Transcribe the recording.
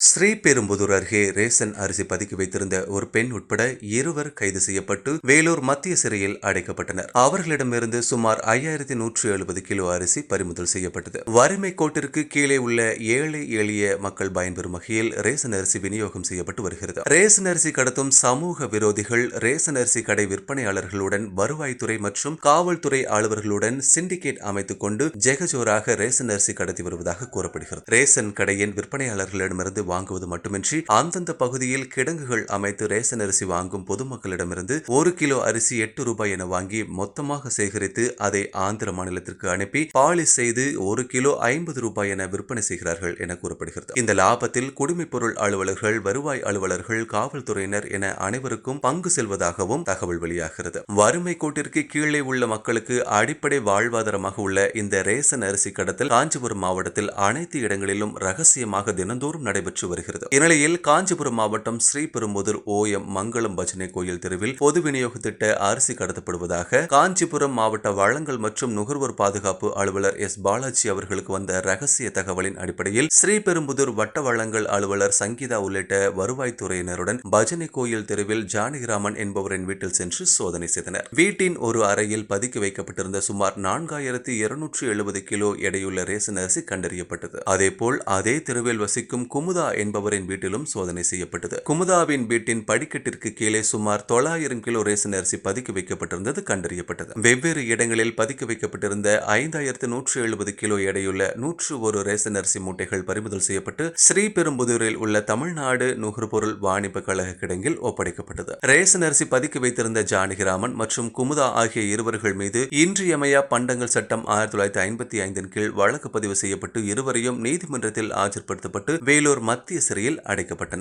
ஸ்ரீபெரும்புதூர் அருகே ரேசன் அரிசி பதுக்கி வைத்திருந்த ஒரு பெண் உட்பட இருவர் கைது செய்யப்பட்டு வேலூர் மத்திய சிறையில் அடைக்கப்பட்டனர். அவர்களிடமிருந்து சுமார் ஐயாயிரத்தி நூற்று எழுபது கிலோ அரிசி பறிமுதல் செய்யப்பட்டது. வறுமை கோட்டிற்கு கீழே உள்ள ஏழை எளிய மக்கள் பயன்பெறும் வகையில் ரேசன் அரிசி விநியோகம் செய்யப்பட்டு வருகிறது. ரேசன் அரிசி கடத்தும் சமூக விரோதிகள் ரேசன் அரிசி கடை விற்பனையாளர்களுடன் வருவாய்த்துறை மற்றும் காவல்துறை அலுவலர்களுடன் சிண்டிகேட் அமைத்துக் கொண்டு ஜெகஜோராக ரேசன் அரிசி கடத்தி வருவதாக கூறப்படுகிறது. ரேசன் கடையின் விற்பனையாளர்களிடமிருந்து வாங்குவது மட்டுமின்றி அந்தந்த பகுதியில் கிடங்குகள் அமைத்து ரேசன் அரிசி வாங்கும் பொதுமக்களிடமிருந்து ஒரு கிலோ அரிசி எட்டு ரூபாய் என வாங்கி மொத்தமாக சேகரித்து அதை ஆந்திர மாநிலத்திற்கு அனுப்பி பாலிஷ் செய்து ஒரு கிலோ ஐம்பது ரூபாய் என விற்பனை செய்கிறார்கள் என கூறப்படுகிறது. இந்த லாபத்தில் குடிமைப்பொருள் அலுவலர்கள் வருவாய் அலுவலர்கள் காவல்துறையினர் என அனைவருக்கும் பங்கு செல்வதாகவும் தகவல் வெளியாகிறது. வறுமை கோட்டிற்கு கீழே உள்ள மக்களுக்கு அடிப்படை வாழ்வாதாரமாக உள்ள இந்த ரேசன் அரிசி கடத்தல் காஞ்சிபுரம் மாவட்டத்தில் அனைத்து இடங்களிலும் ரகசியமாக தினந்தோறும் நடைபெற்று வருகிறது. இந்நிலையில் காஞ்சிபுரம் மாவட்டம் ஸ்ரீபெரும்புதூர் ஓஎம் மங்களம் பஜனை கோயில் தெருவில் பொது விநியோக திட்ட அரிசி கடத்தப்படுவதாக காஞ்சிபுரம் மாவட்ட வளங்கள் மற்றும் நுகர்வோர் பாதுகாப்பு அலுவலர் எஸ். பாலாஜி அவர்களுக்கு வந்த ரகசிய தகவலின் அடிப்படையில் ஸ்ரீபெரும்புதூர் வட்ட வளங்கள் அலுவலர் சங்கீதா உள்ளிட்ட வருவாய்த்துறையினருடன் பஜனை கோயில் தெருவில் ஜானகிராமன் என்பவரின் வீட்டில் சென்று சோதனை செய்தனர். வீட்டின் ஒரு அறையில் பதுக்கி வைக்கப்பட்டிருந்த சுமார் நான்காயிரத்தி இருநூற்று எழுபது கிலோ எடையுள்ள ரேசன் அரிசி கண்டறியப்பட்டது. அதேபோல் அதே தெருவில் வசிக்கும் குமுதா என்பவரின் வீட்டிலும் சோதனை செய்யப்பட்டது. குமுதாவின் வீட்டின் படிக்கட்டிற்கு கீழே சுமார் தொள்ளாயிரம் கிலோ ரேசன் அரிசி பதுக்கி வைக்கப்பட்டிருந்தது கண்டறியப்பட்டது. வெவ்வேறு இடங்களில் பதுக்கி வைக்கப்பட்டிருந்த ஐந்தாயிரத்து நூற்று எழுபது கிலோ எடையுள்ள நூற்று ஒரு ரேசன் அரிசி மூட்டைகள் பறிமுதல் செய்யப்பட்டு ஸ்ரீபெரும்புதூரில் உள்ள தமிழ்நாடு நுகர்பொருள் வாணிப கழக கிடங்கில் ஒப்படைக்கப்பட்டது. ரேசன் அரிசி பதுக்கி வைத்திருந்த ஜானகிராமன் மற்றும் குமுதா ஆகிய இருவர்கள் மீது இன்றியமையா பண்டங்கள் சட்டம் ஆயிரத்தி தொள்ளாயிரத்தி ஐம்பத்தி ஐந்தின் கீழ் வழக்கு பதிவு செய்யப்பட்டு இருவரையும் நீதிமன்றத்தில் ஆஜர்படுத்தப்பட்டு வேலூர் மத்திய சிறையில் அடைக்கப்பட்டனர்.